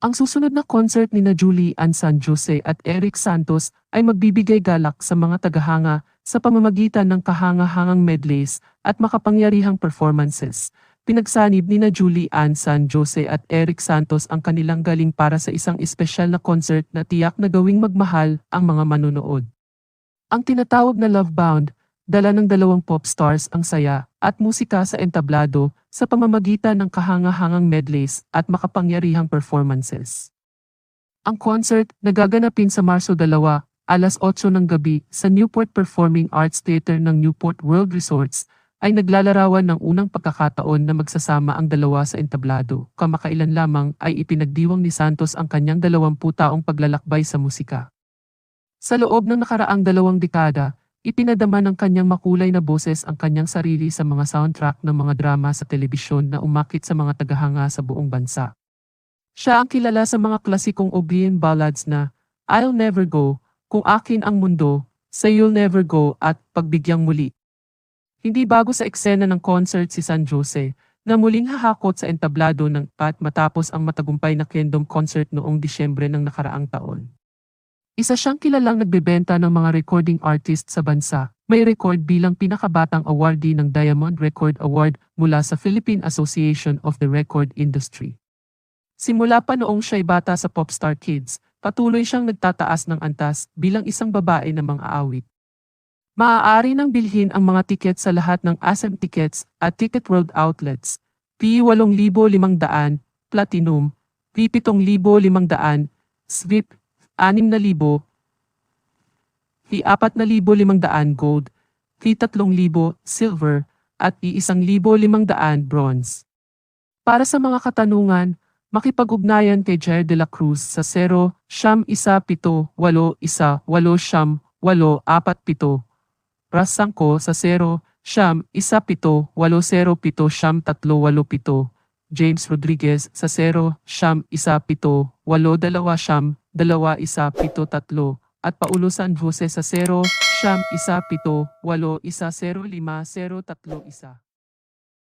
Ang susunod na concert ni na Julie Ann San Jose at Eric Santos ay magbibigay galak sa mga tagahanga sa pamamagitan ng kahanga-hangang medleys at makapangyarihang performances. Pinagsanib ni na Julie Ann San Jose at Eric Santos ang kanilang galing para sa isang espesyal na concert na tiyak na gawing magmahal ang mga manunood. Ang tinatawag na Love Bound, dala ng dalawang pop stars ang saya at musika sa entablado sa pamamagitan ng kahanga-hangang medleys at makapangyarihang performances. Ang concert nagaganapin sa Marso 2, alas 8 ng gabi sa Newport Performing Arts Theater ng Newport World Resorts ay naglalarawan ng unang pagkakataon na magsasama ang dalawa sa entablado. Kamakailan lamang ay ipinagdiwang ni Santos ang kanyang 20 taong paglalakbay sa musika. Sa loob ng nakaraang dalawang dekada, ipinadama ng kanyang makulay na boses ang kanyang sarili sa mga soundtrack ng mga drama sa telebisyon na umakit sa mga tagahanga sa buong bansa. Siya ang kilala sa mga klasikong Oblivion ballads na I'll Never Go, Kung Akin Ang Mundo, Say You'll Never Go at Pagbigyang Muli. Hindi bago sa eksena ng concert si San Jose, na muling hahakot sa entablado ng pat matapos ang matagumpay na Kingdom concert noong Disyembre ng nakaraang taon. Isa siyang kilalang nagbebenta ng mga recording artist sa bansa. May record bilang pinakabatang awardee ng Diamond Record Award mula sa Philippine Association of the Record Industry. Simula pa noong siya'y bata sa Popstar Kids, patuloy siyang nagtataas ng antas bilang isang babae na mga awit. Maaari nang bilhin ang mga tiket sa lahat ng SM Tickets at Ticket World outlets. P8,500, Platinum, P7,500, SVIP, 6,000, P4,500 Gold, P3,000 Silver, at I1,500 Bronze. Para sa mga katanungan, makipag-ugnayan kay Jair de la Cruz sa 0 Siyam isa pito walo isa walo siyam walo apat pito. Rasang ko sa 0 Siyam isa pito walo 0 pito siyam tatlo walo pito. James Rodriguez sa 0 Siyam isa pito walo dalawa siyam dalawa isa pito tatlo. At Paulo San Jose sa 0 Siyam isa pito walo isa 0 lima 0 tatlo isa.